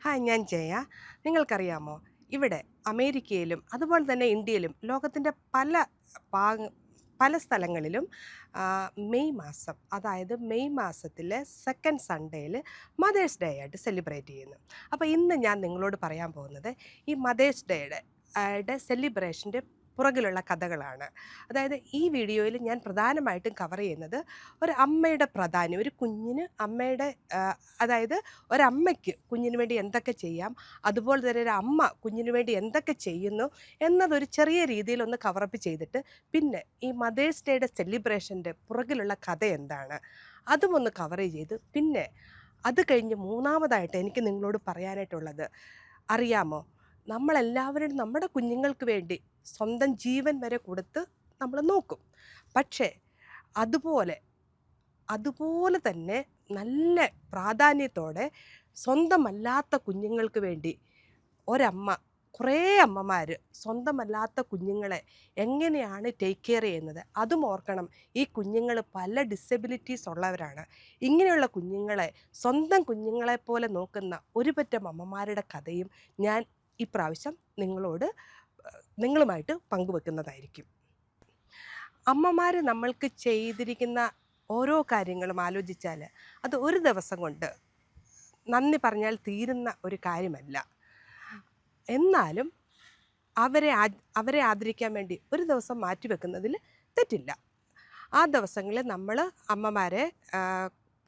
Hi ഞാൻ ജയ. നിങ്ങൾക്കറിയാമോ? ഇവിടെ അമേരിക്കയിലും അതുപോലെ തന്നെ ഇന്ത്യയിലും ലോകത്തിന്റെ പല ഭാഗ പല സ്ഥലങ്ങളിലും മെയ് മാസം അതായത് മെയ് മാസത്തിലെ സെക്കൻഡ് സൺഡേയിൽ മദേഴ്സ് ഡേ ആയിട്ട് സെലിബ്രേറ്റ് ചെയ്യുന്നു. അപ്പോൾ ഇന്ന് ഞാൻ നിങ്ങളോട് പറയാൻ പോകുന്നത് ഈ മദേഴ്സ് ഡേയുടെ യുടെ സെലിബ്രേഷന്റെ പുറകിലുള്ള കഥകളാണ്. അതായത് ഈ വീഡിയോയിൽ ഞാൻ പ്രധാനമായിട്ടും കവർ ചെയ്യുന്നത് ഒരു അമ്മയുടെ പ്രാധാന്യം ഒരു കുഞ്ഞിന് അമ്മയുടെ അതായത് ഒരമ്മയ്ക്ക് കുഞ്ഞിന് വേണ്ടി എന്തൊക്കെ ചെയ്യാം അതുപോലെ തന്നെ ഒരു അമ്മ കുഞ്ഞിന് വേണ്ടി എന്തൊക്കെ ചെയ്യുന്നു എന്നതൊരു ചെറിയ രീതിയിൽ ഒന്ന് കവറപ്പ് ചെയ്തിട്ട് പിന്നെ ഈ മദേഴ്സ് ഡേയുടെ സെലിബ്രേഷന്റെ പുറകിലുള്ള കഥ എന്താണ് അതും ഒന്ന് കവർ ചെയ്ത് പിന്നെ അത് കഴിഞ്ഞ് മൂന്നാമതായിട്ട് എനിക്ക് നിങ്ങളോട് പറയാനായിട്ടുള്ളത് അറിയാമോ? നമ്മളെല്ലാവരും നമ്മുടെ കുഞ്ഞുങ്ങൾക്ക് വേണ്ടി സ്വന്തം ജീവൻ വരെ കൊടുത്ത് നമ്മൾ നോക്കും. പക്ഷേ അതുപോലെ അതുപോലെ തന്നെ നല്ല പ്രാധാന്യത്തോടെ സ്വന്തമല്ലാത്ത കുഞ്ഞുങ്ങൾക്ക് വേണ്ടി ഒരമ്മ കുറേ അമ്മമാർ സ്വന്തമല്ലാത്ത കുഞ്ഞുങ്ങളെ എങ്ങനെയാണ് ടേക്ക് കെയർ ചെയ്യുന്നത്? അതും ഓർക്കണം. ഈ കുഞ്ഞുങ്ങൾ പല ഡിസബിലിറ്റീസ് ഉള്ളവരാണ്. ഇങ്ങനെയുള്ള കുഞ്ഞുങ്ങളെ സ്വന്തം കുഞ്ഞുങ്ങളെ പോലെ നോക്കുന്ന ഒരു പറ്റം അമ്മമാരുടെ കഥയും ഞാൻ ഇപ്രാവശ്യം നിങ്ങളോട് നിങ്ങളുമായിട്ട് പങ്കുവെക്കുന്നതായിരിക്കും. അമ്മമാർ നമ്മൾക്ക് ചെയ്തിരിക്കുന്ന ഓരോ കാര്യങ്ങളും ആലോചിച്ചാൽ അത് ഒരു ദിവസം കൊണ്ട് നന്ദി പറഞ്ഞാൽ തീരുന്ന ഒരു കാര്യമല്ല. എന്നാലും അവരെ അവരെ ആദരിക്കാൻ വേണ്ടി ഒരു ദിവസം മാറ്റിവെക്കുന്നതിൽ തെറ്റില്ല. ആ ദിവസങ്ങളിൽ നമ്മൾ അമ്മമാരെ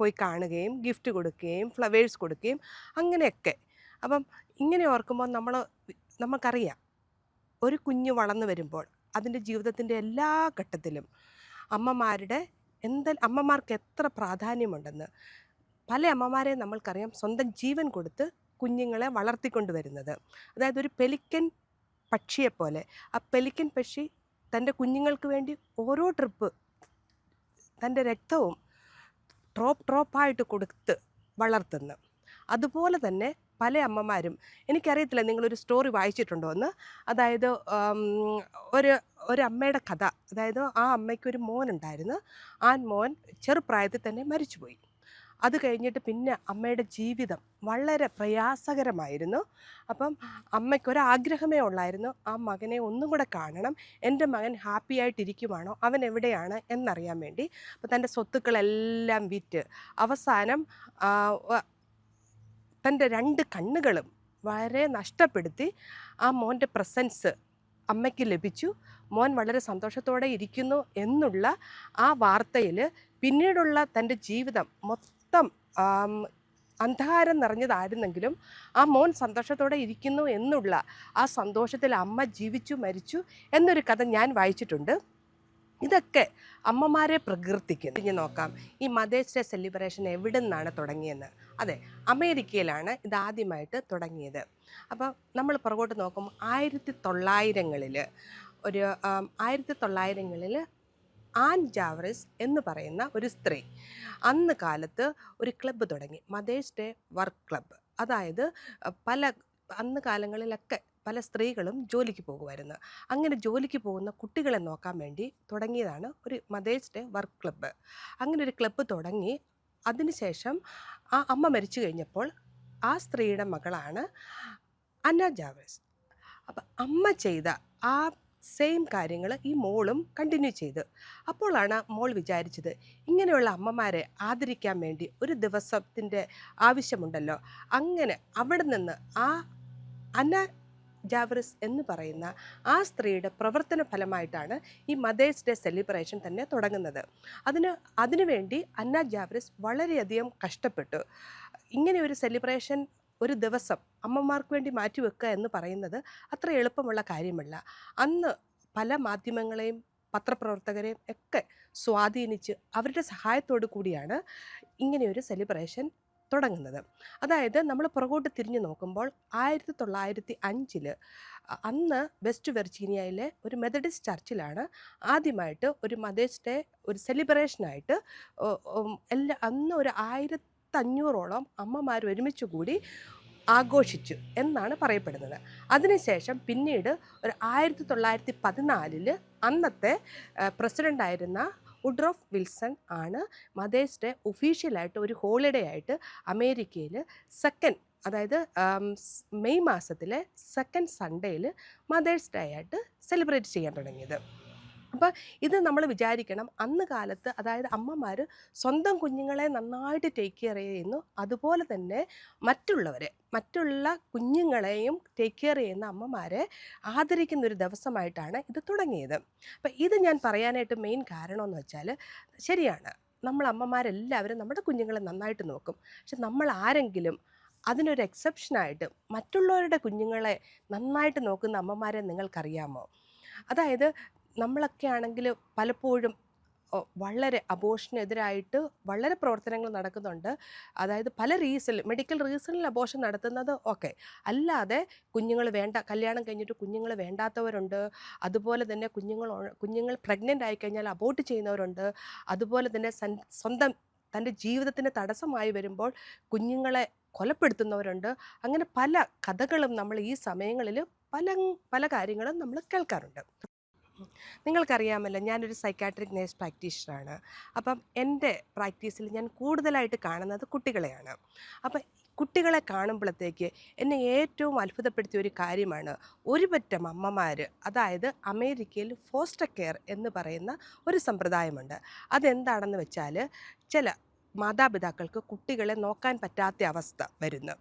പോയി കാണുകയും ഗിഫ്റ്റ് കൊടുക്കുകയും ഫ്ലവേഴ്സ് കൊടുക്കുകയും അങ്ങനെയൊക്കെ. അപ്പം ഇങ്ങനെ ഓർക്കുമ്പോൾ നമ്മൾ നമുക്കറിയാം ഒരു കുഞ്ഞ് വളർന്നു വരുമ്പോൾ അതിന്റെ ജീവിതത്തിന്റെ എല്ലാ ഘട്ടത്തിലും അമ്മമാരുടെ എന്ത അമ്മമാർക്ക് എത്ര പ്രാധാന്യമുണ്ടെന്ന് പല അമ്മമാരെ നമ്മൾക്കറിയാം സ്വന്തം ജീവൻ കൊടുത്ത് കുഞ്ഞുങ്ങളെ വളർത്തിക്കൊണ്ട് വരുന്നത്. അതായത് ഒരു പെലിക്കൻ പക്ഷിയെപ്പോലെ ആ പെലിക്കൻ പക്ഷി തന്റെ കുഞ്ഞുങ്ങൾക്ക് വേണ്ടി ഓരോ ട്രിപ്പ് തന്റെ രക്തവും ഡ്രോപ്പ് ഡ്രോപ്പായിട്ട് കൊടുത്ത് വളർത്തുന്നു. അതുപോലെ തന്നെ പല അമ്മമാരും എനിക്കറിയത്തില്ല നിങ്ങളൊരു സ്റ്റോറി വായിച്ചിട്ടുണ്ടോ എന്ന്. അതായത് ഒരു ഒരു അമ്മയുടെ കഥ. അതായത് ആ അമ്മയ്ക്കൊരു മോൻ ഉണ്ടായിരുന്നു ആ മോൻ ചെറുപ്രായത്തിൽ തന്നെ മരിച്ചുപോയി. അത് കഴിഞ്ഞിട്ട് പിന്നെ അമ്മയുടെ ജീവിതം വളരെ പ്രയാസകരമായിരുന്നു. അപ്പം അമ്മയ്ക്കൊരാഗ്രഹമേ ഉള്ളായിരുന്നു ആ മകനെ ഒന്നും കൂടെ കാണണം എന്റെ മകൻ ഹാപ്പി ആയിട്ടിരിക്കുവാണോ അവൻ എവിടെയാണ് എന്നറിയാൻ വേണ്ടി. അപ്പോൾ തന്റെ സ്വത്തുക്കളെല്ലാം വിറ്റ് അവസാനം തന്റെ രണ്ട് കണ്ണുകളും വളരെ നഷ്ടപ്പെടുത്തി ആ മോന്റെ പ്രസൻസ് അമ്മയ്ക്ക് ലഭിച്ചു. മോൻ വളരെ സന്തോഷത്തോടെ ഇരിക്കുന്നു എന്നുള്ള ആ വാർത്തയിൽ പിന്നീടുള്ള തന്റെ ജീവിതം മൊത്തം അന്ധകാരം നിറഞ്ഞതായിരുന്നെങ്കിലും ആ മോൻ സന്തോഷത്തോടെ ഇരിക്കുന്നു എന്നുള്ള ആ സന്തോഷത്തിൽ അമ്മ ജീവിച്ചു മരിച്ചു എന്നൊരു കഥ ഞാൻ വായിച്ചിട്ടുണ്ട്. ഇതൊക്കെ അമ്മമാരെ പ്രകീർത്തിക്കുന്നു. ഇനി നോക്കാം. ഈ മദേഴ്സ് ഡേ സെലിബ്രേഷൻ എവിടെ നിന്നാണ് തുടങ്ങിയെന്ന്. അതെ അമേരിക്കയിലാണ് ഇതാദ്യമായിട്ട് തുടങ്ങിയത്. അപ്പോൾ നമ്മൾ പുറകോട്ട് നോക്കും ആയിരത്തി തൊള്ളായിരങ്ങളിൽ ഒരു ആയിരത്തി തൊള്ളായിരങ്ങളിൽ ആൻ ജാവറിസ് എന്ന് പറയുന്ന ഒരു സ്ത്രീ അന്ന് കാലത്ത് ഒരു ക്ലബ്ബ് തുടങ്ങി. മദേഴ്സ് ഡേ വർക്ക് ക്ലബ്ബ് അതായത് പല അന്ന് കാലങ്ങളിലൊക്കെ പല സ്ത്രീകളും ജോലിക്ക് പോകുമായിരുന്നു അങ്ങനെ ജോലിക്ക് പോകുന്ന കുട്ടികളെ നോക്കാൻ വേണ്ടി തുടങ്ങിയതാണ് ഒരു മദേഴ്സ് ഡേ വർക്ക് ക്ലബ്ബ്. അങ്ങനെ ഒരു ക്ലബ്ബ് തുടങ്ങി. അതിനുശേഷം ആ അമ്മ മരിച്ചു കഴിഞ്ഞപ്പോൾ ആ സ്ത്രീയുടെ മകളാണ് അന്ന ജാവേഴ്സ് അപ്പം അമ്മ ചെയ്ത ആ സെയിം കാര്യങ്ങൾ ഈ മോളും കണ്ടിന്യൂ ചെയ്തു. അപ്പോഴാണ് മോൾ വിചാരിച്ചത് ഇങ്ങനെയുള്ള അമ്മമാരെ ആദരിക്കാൻ വേണ്ടി ഒരു ദിവസത്തിന്റെ ആവശ്യമുണ്ടല്ലോ. അങ്ങനെ അവിടെ നിന്ന് ആ അന്ന ജാവറിസ് എന്ന് പറയുന്ന ആ സ്ത്രീയുടെ പ്രവർത്തന ഫലമായിട്ടാണ് ഈ മദേഴ്സ് ഡേ സെലിബ്രേഷൻ തന്നെ തുടങ്ങുന്നത്. അതിന് അതിനുവേണ്ടി അന്ന ജാവറിസ് വളരെയധികം കഷ്ടപ്പെട്ടു. ഇങ്ങനെ ഒരു സെലിബ്രേഷൻ ഒരു ദിവസം അമ്മമാർക്ക് വേണ്ടി മാറ്റിവെക്കുക എന്ന് പറയുന്നത് അത്ര എളുപ്പമുള്ള കാര്യമല്ല. അന്ന് പല മാധ്യമങ്ങളെയും പത്രപ്രവർത്തകരെയും ഒക്കെ സ്വാധീനിച്ച് അവരുടെ സഹായത്തോടു കൂടിയാണ് ഇങ്ങനെയൊരു സെലിബ്രേഷൻ തുടങ്ങുന്നത്. അതായത് നമ്മൾ പുറകോട്ട് തിരിഞ്ഞു നോക്കുമ്പോൾ ആയിരത്തി തൊള്ളായിരത്തി അഞ്ചിൽ അന്ന് വെസ്റ്റ് വെർജീനിയയിലെ ഒരു മെത്തഡിസ്റ്റ് ചർച്ചിലാണ് ആദ്യമായിട്ട് ഒരു മദേഴ്സ് ഡേ ഒരു സെലിബ്രേഷനായിട്ട് എല്ലാ അന്ന് ഒരു ആയിരത്തഞ്ഞൂറോളം അമ്മമാർ ഒരുമിച്ച് കൂടി ആഘോഷിച്ചു എന്നാണ് പറയപ്പെടുന്നത്. അതിനുശേഷം പിന്നീട് ഒരു ആയിരത്തി തൊള്ളായിരത്തി പതിനാലിൽ അന്നത്തെ പ്രസിഡന്റായിരുന്ന വുഡ്രോഫ് വിൽസൺ ആണ് മദേഴ്സ് ഡേ ഒഫീഷ്യലായിട്ട് ഒരു ഹോളിഡേ ആയിട്ട് അമേരിക്കയിൽ സെക്കൻഡ് അതായത് മെയ് മാസത്തിലെ സെക്കൻഡ് സൺഡേയിൽ മദേഴ്സ് ഡേ ആയിട്ട് സെലിബ്രേറ്റ് ചെയ്യാൻ തുടങ്ങിയത്. അപ്പോൾ ഇത് നമ്മൾ വിചാരിക്കണം അന്ന് കാലത്ത് അതായത് അമ്മമാർ സ്വന്തം കുഞ്ഞുങ്ങളെ നന്നായിട്ട് ടേക്ക് കെയർ ചെയ്യുന്നു. അതുപോലെ തന്നെ മറ്റുള്ളവരെ മറ്റുള്ള കുഞ്ഞുങ്ങളെയും ടേക്ക് കെയർ ചെയ്യുന്ന അമ്മമാരെ ആദരിക്കുന്ന ഒരു ദിവസമായിട്ടാണ് ഇത് തുടങ്ങിയത്. അപ്പം ഇത് ഞാൻ പറയാനായിട്ട് മെയിൻ കാരണമെന്ന് വെച്ചാൽ ശരിയാണ്. നമ്മൾ അമ്മമാരെല്ലാവരും നമ്മുടെ കുഞ്ഞുങ്ങളെ നന്നായിട്ട് നോക്കും. പക്ഷെ നമ്മൾ ആരെങ്കിലും അതിനൊരു എക്സെപ്ഷനായിട്ട് മറ്റുള്ളവരുടെ കുഞ്ഞുങ്ങളെ നന്നായിട്ട് നോക്കുന്ന അമ്മമാരെ നിങ്ങൾക്കറിയാമോ? അതായത് നമ്മളൊക്കെ ആണെങ്കിൽ പലപ്പോഴും വളരെ അബോഷനെതിരായിട്ട് വളരെ പ്രവർത്തനങ്ങൾ നടക്കുന്നുണ്ട്. അതായത് പല റീസണിൽ മെഡിക്കൽ റീസണിൽ അബോഷൻ നടത്തുന്നത് ഓക്കെ അല്ലാതെ കുഞ്ഞുങ്ങൾ വേണ്ട കല്യാണം കഴിഞ്ഞിട്ട് കുഞ്ഞുങ്ങൾ വേണ്ടാത്തവരുണ്ട്. അതുപോലെ തന്നെ കുഞ്ഞുങ്ങൾ കുഞ്ഞുങ്ങൾ പ്രഗ്നന്റ് ആയിക്കഴിഞ്ഞാൽ അബോട്ട് ചെയ്യുന്നവരുണ്ട്. അതുപോലെ തന്നെ സ്വന്തം തന്റെ ജീവിതത്തിന് തടസ്സമായി വരുമ്പോൾ കുഞ്ഞുങ്ങളെ കൊലപ്പെടുത്തുന്നവരുണ്ട്. അങ്ങനെ പല കഥകളും നമ്മൾ ഈ സമയങ്ങളിൽ പല പല കാര്യങ്ങളും നമ്മൾ കേൾക്കാറുണ്ട്. നിങ്ങൾക്കറിയാമല്ലോ ഞാനൊരു സൈക്കാട്രിക് നേഴ്സ് പ്രാക്ടീഷണറാണ് അപ്പം എന്റെ പ്രാക്ടീസിൽ ഞാൻ കൂടുതലായിട്ട് കാണുന്നത് കുട്ടികളെയാണ്. അപ്പം കുട്ടികളെ കാണുമ്പോഴത്തേക്ക് എന്നെ ഏറ്റവും അത്ഭുതപ്പെടുത്തിയ ഒരു കാര്യമാണ് ഒരു പറ്റം അമ്മമാർ അതായത് അമേരിക്കയിൽ ഫോസ്റ്റർ കെയർ എന്ന് പറയുന്ന ഒരു സമ്പ്രദായമുണ്ട്. അതെന്താണെന്ന് വെച്ചാൽ ചില മാതാപിതാക്കൾക്ക് കുട്ടികളെ നോക്കാൻ പറ്റാത്ത അവസ്ഥ വരുന്നു.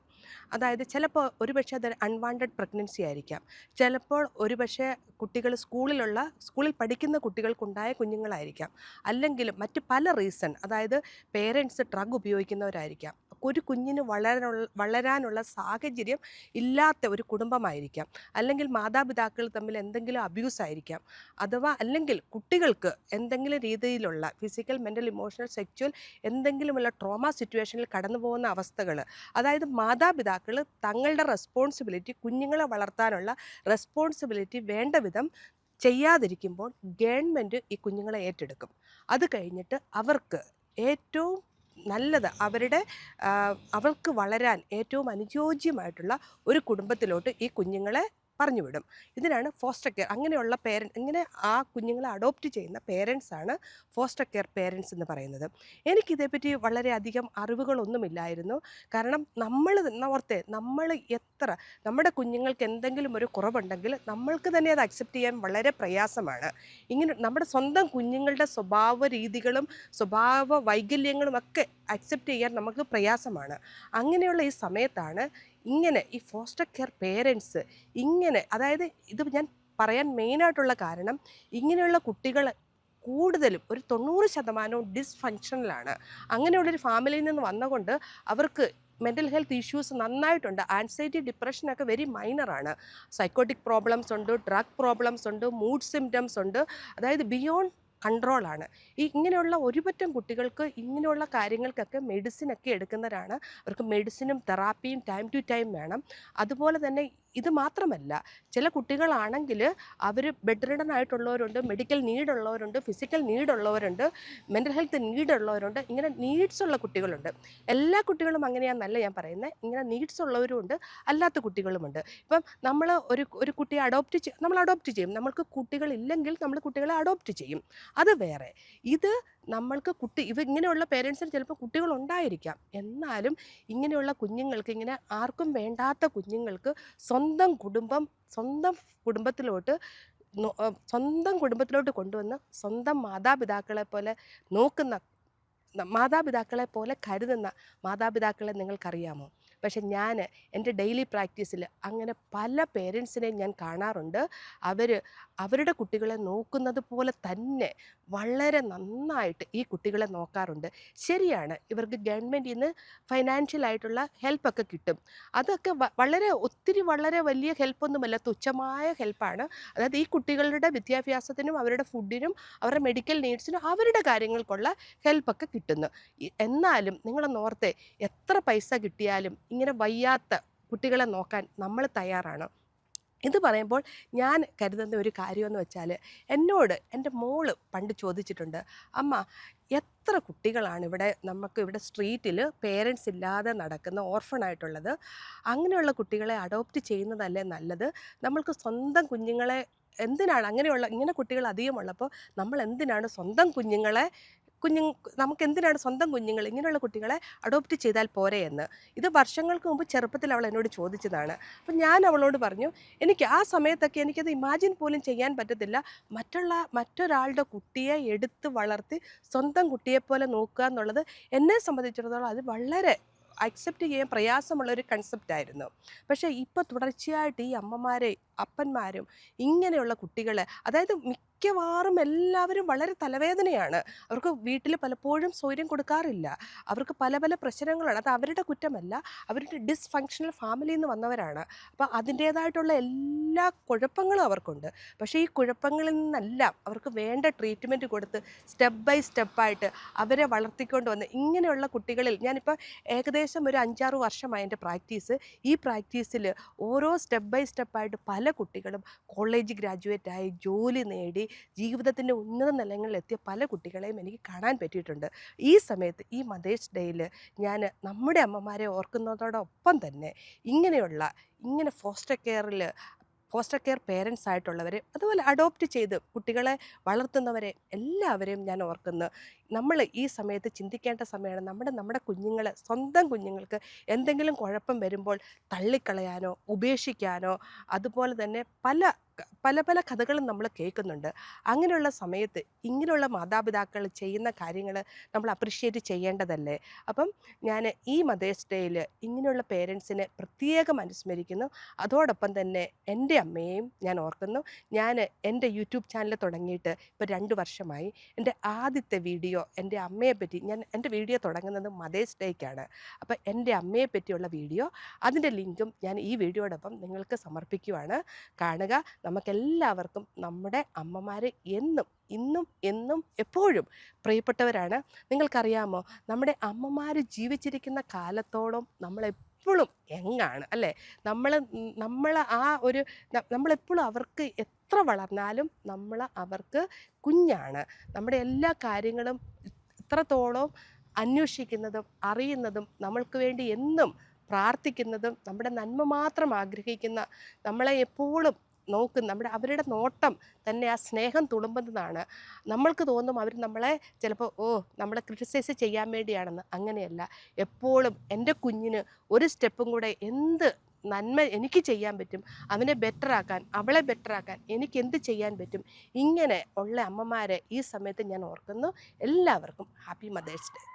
അതായത് ചിലപ്പോൾ ഒരുപക്ഷെ അത് അൺവാണ്ടഡ് പ്രഗ്നൻസി ആയിരിക്കാം. ചിലപ്പോൾ ഒരുപക്ഷെ കുട്ടികൾ സ്കൂളിലുള്ള സ്കൂളിൽ പഠിക്കുന്ന കുട്ടികൾക്കുണ്ടായ കുഞ്ഞുങ്ങളായിരിക്കാം. അല്ലെങ്കിൽ മറ്റ് പല റീസൺ അതായത് പേരൻസ് ഡ്രഗ് ഉപയോഗിക്കുന്നവരായിരിക്കാം. ഒരു കുഞ്ഞിന് വളരാനുള്ള വളരാനുള്ള സാഹചര്യം ഇല്ലാത്ത ഒരു കുടുംബമായിരിക്കാം. അല്ലെങ്കിൽ മാതാപിതാക്കൾ തമ്മിൽ എന്തെങ്കിലും അബ്യൂസ് ആയിരിക്കാം. അഥവാ അല്ലെങ്കിൽ കുട്ടികൾക്ക് എന്തെങ്കിലും രീതിയിലുള്ള ഫിസിക്കൽ മെന്റൽ ഇമോഷണൽ സെക്ച്വൽ എന്തെങ്കിലുമുള്ള ട്രോമ സിറ്റുവേഷനിൽ കടന്നു പോകുന്ന അവസ്ഥകൾ അതായത് മാതാപിതാക്കൾ തങ്ങളുടെ റെസ്പോൺസിബിലിറ്റി കുഞ്ഞുങ്ങളെ വളർത്താനുള്ള റെസ്പോൺസിബിലിറ്റി വേണ്ട വിധം ചെയ്യാതിരിക്കുമ്പോൾ ഗവൺമെന്റ് ഈ കുഞ്ഞുങ്ങളെ ഏറ്റെടുക്കും. അത് കഴിഞ്ഞിട്ട് അവർക്ക് ഏറ്റവും നല്ലത്. അവരുടെ അവൾക്ക് വളരാൻ ഏറ്റവും അനുയോജ്യമായിട്ടുള്ള ഒരു കുടുംബത്തിലോട്ട് ഈ കുഞ്ഞുങ്ങളെ പറഞ്ഞു വിടും ഇതിനാണ് ഫോസ്റ്റർ കെയർ അങ്ങനെയുള്ള പേരന്റ് ഇങ്ങനെ ആ കുഞ്ഞുങ്ങളെ അഡോപ്റ്റ് ചെയ്യുന്ന പേരൻസാണ് ഫോസ്റ്റർ കെയർ പേരൻസ് എന്ന് പറയുന്നത്. എനിക്കിതേപ്പറ്റി വളരെയധികം അറിവുകളൊന്നുമില്ലായിരുന്നു. കാരണം നമ്മൾ ഓർത്തെ നമ്മൾ എത്ര നമ്മുടെ കുഞ്ഞുങ്ങൾക്ക് എന്തെങ്കിലും ഒരു കുറവുണ്ടെങ്കിൽ നമ്മൾക്ക് തന്നെ അത് അക്സെപ്റ്റ് ചെയ്യാൻ വളരെ പ്രയാസമാണ്. ഇങ്ങനെ നമ്മുടെ സ്വന്തം കുഞ്ഞുങ്ങളുടെ സ്വഭാവ രീതികളും സ്വഭാവ വൈകല്യങ്ങളും ഒക്കെ അക്സെപ്റ്റ് ചെയ്യാൻ നമുക്ക് പ്രയാസമാണ്. അങ്ങനെയുള്ള ഈ സമയത്താണ് ഇങ്ങനെ ഈ ഫോസ്റ്റർ കെയർ പേരൻസ് ഇങ്ങനെ അതായത് ഇത് ഞാൻ പറയാൻ മെയിനായിട്ടുള്ള കാരണം ഇങ്ങനെയുള്ള കുട്ടികൾ കൂടുതലും ഒരു തൊണ്ണൂറ് ശതമാനവും ഡിസ്ഫങ്ഷണലാണ് അങ്ങനെയുള്ളൊരു ഫാമിലിയിൽ നിന്ന് വന്നുകൊണ്ട് അവർക്ക് മെന്റൽ ഹെൽത്ത് ഇഷ്യൂസ് നന്നായിട്ടുണ്ട്. ആൻസൈറ്റി ഡിപ്രഷനൊക്കെ വെരി മൈനറാണ് സൈക്കോട്ടിക് പ്രോബ്ലംസ് ഉണ്ട് ഡ്രഗ് പ്രോബ്ലംസ് ഉണ്ട് മൂഡ് സിംറ്റംസ് ഉണ്ട്. അതായത് ബിയോണ്ട് കൺട്രോളാണ്. ഈ ഇങ്ങനെയുള്ള ഒരുപറ്റം കുട്ടികൾക്ക് ഇങ്ങനെയുള്ള കാര്യങ്ങൾക്കൊക്കെ മെഡിസിനൊക്കെ എടുക്കുന്നവരാണ്. അവർക്ക് മെഡിസിനും തെറാപ്പിയും ടൈം ടു ടൈം വേണം. അതുപോലെ തന്നെ ഇത് മാത്രമല്ല ചില കുട്ടികളാണെങ്കിൽ അവർ ബെഡ് റിഡൺ ആയിട്ടുള്ളവരുണ്ട് മെഡിക്കൽ നീഡ് ഉള്ളവരുണ്ട് ഫിസിക്കൽ നീഡ് ഉള്ളവരുണ്ട് മെന്റൽ ഹെൽത്ത് നീഡ് ഉള്ളവരുണ്ട് ഇങ്ങനെ നീഡ്സ് ഉള്ള കുട്ടികളുണ്ട്. എല്ലാ കുട്ടികളും അങ്ങനെയാണെന്നല്ല ഞാൻ പറയുന്നത് ഇങ്ങനെ നീഡ്സ് ഉള്ളവരുമുണ്ട് അല്ലാത്ത കുട്ടികളുമുണ്ട് ഇപ്പം നമ്മൾ ഒരു ഒരു കുട്ടിയെ അഡോപ്റ്റ് നമ്മൾ അഡോപ്റ്റ് ചെയ്യും. നമ്മൾക്ക് കുട്ടികളില്ലെങ്കിൽ നമ്മൾ കുട്ടികളെ അഡോപ്റ്റ് ചെയ്യും. അത് വേറെ. ഇത് നമ്മൾക്ക് കുട്ടി ഇവ ഇങ്ങനെയുള്ള പേരൻസിന് ചിലപ്പോൾ കുട്ടികളുണ്ടായിരിക്കാം. എന്നാലും ഇങ്ങനെയുള്ള കുഞ്ഞുങ്ങൾക്ക് ഇങ്ങനെ ആർക്കും വേണ്ടാത്ത കുഞ്ഞുങ്ങൾക്ക് സ്വന്തം കുടുംബം സ്വന്തം കുടുംബത്തിലോട്ട് സ്വന്തം കുടുംബത്തിലോട്ട് കൊണ്ടുവന്ന് സ്വന്തം മാതാപിതാക്കളെ പോലെ നോക്കുന്ന മാതാപിതാക്കളെ പോലെ കരുതുന്ന മാതാപിതാക്കളെ നിങ്ങൾക്കറിയാമോ? പക്ഷെ ഞാൻ എന്റെ ഡെയിലി പ്രാക്ടീസിൽ അങ്ങനെ പല പേരൻസിനെയും ഞാൻ കാണാറുണ്ട്. അവർ അവരുടെ കുട്ടികളെ നോക്കുന്നത് പോലെ തന്നെ വളരെ നന്നായിട്ട് ഈ കുട്ടികളെ നോക്കാറുണ്ട്. ശരിയാണ് ഇവർക്ക് ഗവൺമെന്റിൽ നിന്ന് ഫൈനാൻഷ്യൽ ആയിട്ടുള്ള ഹെൽപ്പൊക്കെ കിട്ടും. അതൊക്കെ വളരെ ഒത്തിരി വളരെ വലിയ ഹെൽപ്പൊന്നുമല്ല തുച്ഛമായ ഹെൽപ്പാണ്. അതായത് ഈ കുട്ടികളുടെ വിദ്യാഭ്യാസത്തിനും അവരുടെ ഫുഡിനും അവരുടെ മെഡിക്കൽ നീഡ്സിനും അവരുടെ കാര്യങ്ങൾക്കുള്ള ഹെൽപ്പൊക്കെ കിട്ടുന്നു. എന്നാലും നിങ്ങളെ നോർത്തെ എത്ര പൈസ കിട്ടിയാലും ഇങ്ങനെ വയ്യാത്ത കുട്ടികളെ നോക്കാൻ നമ്മൾ തയ്യാറാണ്. ഇത് പറയുമ്പോൾ ഞാൻ കരുതുന്ന ഒരു കാര്യമെന്ന് വെച്ചാൽ എന്നോട് എന്റെ മോൾ പണ്ട് ചോദിച്ചിട്ടുണ്ട് അമ്മ എത്ര കുട്ടികളാണ് ഇവിടെ നമുക്ക് ഇവിടെ സ്ട്രീറ്റിൽ പേരൻസ് ഇല്ലാതെ നടക്കുന്ന ഓർഫണായിട്ടുള്ളത് അങ്ങനെയുള്ള കുട്ടികളെ അഡോപ്റ്റ് ചെയ്യുന്നതല്ലേ നല്ലത്? നമ്മൾക്ക് സ്വന്തം കുഞ്ഞുങ്ങളെ എന്തിനാണ് അങ്ങനെയുള്ള ഇങ്ങനെ കുട്ടികൾ അധികമുള്ളപ്പോൾ നമ്മൾ എന്തിനാണ് സ്വന്തം കുഞ്ഞുങ്ങളെ കുഞ്ഞു നമുക്ക് എന്തിനാണ് സ്വന്തം കുഞ്ഞുങ്ങൾ ഇങ്ങനെയുള്ള കുട്ടികളെ അഡോപ്റ്റ് ചെയ്താൽ പോരെ എന്ന്. ഇത് വർഷങ്ങൾക്ക് മുമ്പ് ചെറുപ്പത്തിൽ അവൾ എന്നോട് ചോദിച്ചതാണ്. അപ്പം ഞാൻ അവളോട് പറഞ്ഞു എനിക്ക് ആ സമയത്തൊക്കെ എനിക്കത് ഇമാജിൻ പോലും ചെയ്യാൻ പറ്റത്തില്ല. മറ്റുള്ള മറ്റൊരാളുടെ കുട്ടിയെ എടുത്ത് വളർത്തി സ്വന്തം കുട്ടിയെപ്പോലെ നോക്കുക എന്നുള്ളത് എന്നെ സംബന്ധിച്ചിടത്തോളം അത് വളരെ അക്സെപ്റ്റ് ചെയ്യാൻ പ്രയാസമുള്ള ഒരു കൺസെപ്റ്റായിരുന്നു പക്ഷേ ഇപ്പോൾ തുടർച്ചയായിട്ട് ഈ അമ്മമാരെ അപ്പന്മാരും ഇങ്ങനെയുള്ള കുട്ടികൾ അതായത് മിക്കവാറും എല്ലാവരും വളരെ തലവേദനയാണ്. അവർക്ക് വീട്ടിൽ പലപ്പോഴും സ്വൈര്യം കൊടുക്കാറില്ല. അവർക്ക് പല പല പ്രശ്നങ്ങളാണ്. അത് അവരുടെ കുറ്റമല്ല. അവരുടെ ഡിസ്ഫങ്ഷണൽ ഫാമിലിയിൽ നിന്ന് വന്നവരാണ്. അപ്പോൾ അതിന്റേതായിട്ടുള്ള എല്ലാ കുഴപ്പങ്ങളും അവർക്കുണ്ട്. പക്ഷേ ഈ കുഴപ്പങ്ങളിൽ നിന്നെല്ലാം അവർക്ക് വേണ്ട ട്രീറ്റ്മെന്റ് കൊടുത്ത് സ്റ്റെപ്പ് ബൈ സ്റ്റെപ്പായിട്ട് അവരെ വളർത്തിക്കൊണ്ട് വന്ന് ഇങ്ങനെയുള്ള കുട്ടികളിൽ ഞാനിപ്പോൾ ഏകദേശം ഒരു അഞ്ചാറ് വർഷമായി എന്റെ പ്രാക്ടീസ് ഈ പ്രാക്ടീസിൽ ഓരോ സ്റ്റെപ്പ് ബൈ സ്റ്റെപ്പായിട്ട് പല കുട്ടികളും കോളേജ് ഗ്രാജുവേറ്റായി ജോലി നേടി ജീവിതത്തിന്റെ ഉന്നത നിലങ്ങളിൽ എത്തിയ പല കുട്ടികളെയും എനിക്ക് കാണാൻ പറ്റിയിട്ടുണ്ട്. ഈ സമയത്ത് ഈ മദേഴ്സ് ഡേയിൽ ഞാൻ നമ്മുടെ അമ്മമാരെ ഓർക്കുന്നതോടൊപ്പം തന്നെ ഇങ്ങനെയുള്ള ഇങ്ങനെ ഫോസ്റ്റർ കെയറിൽ ഫോസ്റ്റർ കെയർ പേരൻസ് ആയിട്ടുള്ളവരെ അതുപോലെ അഡോപ്റ്റ് ചെയ്ത് കുട്ടികളെ വളർത്തുന്നവരെ എല്ലാവരെയും ഞാൻ ഓർക്കുന്നു. നമ്മൾ ഈ സമയത്ത് ചിന്തിക്കേണ്ട സമയമാണ് നമ്മുടെ നമ്മുടെ കുഞ്ഞുങ്ങൾ സ്വന്തം കുഞ്ഞുങ്ങൾക്ക് എന്തെങ്കിലും കുഴപ്പം വരുമ്പോൾ തള്ളിക്കളയാനോ ഉപേക്ഷിക്കാനോ അതുപോലെ തന്നെ പല പല പല കഥകളും നമ്മൾ കേൾക്കുന്നുണ്ട്. അങ്ങനെയുള്ള സമയത്ത് ഇങ്ങനെയുള്ള മാതാപിതാക്കൾ ചെയ്യുന്ന കാര്യങ്ങൾ നമ്മൾ അപ്രിഷ്യേറ്റ് ചെയ്യേണ്ടതല്ലേ? അപ്പം ഞാൻ ഈ മദേഴ്സ് ഡേയിൽ ഇങ്ങനെയുള്ള പേരൻസിനെ പ്രത്യേകം അനുസ്മരിക്കുന്നു. അതോടൊപ്പം തന്നെ എന്റെ അമ്മയെയും ഞാൻ ഓർക്കുന്നു. ഞാൻ എന്റെ യൂട്യൂബ് ചാനൽ തുടങ്ങിയിട്ട് ഇപ്പോൾ രണ്ട് വർഷമായി. എന്റെ ആദ്യത്തെ വീഡിയോ എന്റെ അമ്മയെ പറ്റി ഞാൻ എന്റെ വീഡിയോ തുടങ്ങുന്നത് മദേഴ്സ് ഡേക്കാണ് അപ്പോൾ എന്റെ അമ്മയെ പറ്റിയുള്ള വീഡിയോ അതിന്റെ ലിങ്കും ഞാൻ ഈ വീഡിയോടൊപ്പം നിങ്ങൾക്ക് സമർപ്പിക്കുവാണ്. കാണുക. നമുക്കെല്ലാവർക്കും നമ്മുടെ അമ്മമാർ എന്നും ഇന്നും എന്നും എപ്പോഴും പ്രിയപ്പെട്ടവരാണ്. നിങ്ങൾക്കറിയാമോ? നമ്മുടെ അമ്മമാർ ജീവിച്ചിരിക്കുന്ന കാലത്തോളം നമ്മളെപ്പോഴും എങ്ങാണ് അല്ലേ? നമ്മൾ നമ്മൾ ആ ഒരു നമ്മളെപ്പോഴും അവർക്ക് എത്ര വളർന്നാലും നമ്മൾ അവർക്ക് കുഞ്ഞാണ്. നമ്മുടെ എല്ലാ കാര്യങ്ങളും ഇത്രത്തോളം അന്വേഷിക്കുന്നതും അറിയുന്നതും നമ്മൾക്ക് വേണ്ടി എന്നും പ്രാർത്ഥിക്കുന്നതും നമ്മുടെ നന്മ മാത്രം ആഗ്രഹിക്കുന്ന നമ്മളെ എപ്പോഴും നോക്കും നമ്മുടെ അവരുടെ നോട്ടം തന്നെ ആ സ്നേഹം തുളുമ്പുന്നതാണ്. നമ്മൾക്ക് തോന്നും അവർ നമ്മളെ ചിലപ്പോൾ ഓ നമ്മളെ ക്രിറ്റിസൈസ് ചെയ്യാൻ വേണ്ടിയാണെന്ന്. അങ്ങനെയല്ല. എപ്പോഴും എന്റെ കുഞ്ഞിന് ഒരു സ്റ്റെപ്പും കൂടെ എന്ത് നന്മ എനിക്ക് ചെയ്യാൻ പറ്റും അവനെ ബെറ്ററാക്കാൻ അവളെ ബെറ്ററാക്കാൻ എനിക്ക് എന്ത് ചെയ്യാൻ പറ്റും ഇങ്ങനെ ഉള്ള അമ്മമാരെ ഈ സമയത്ത് ഞാൻ ഓർക്കുന്നു. എല്ലാവർക്കും ഹാപ്പി മദേഴ്സ് ഡേ.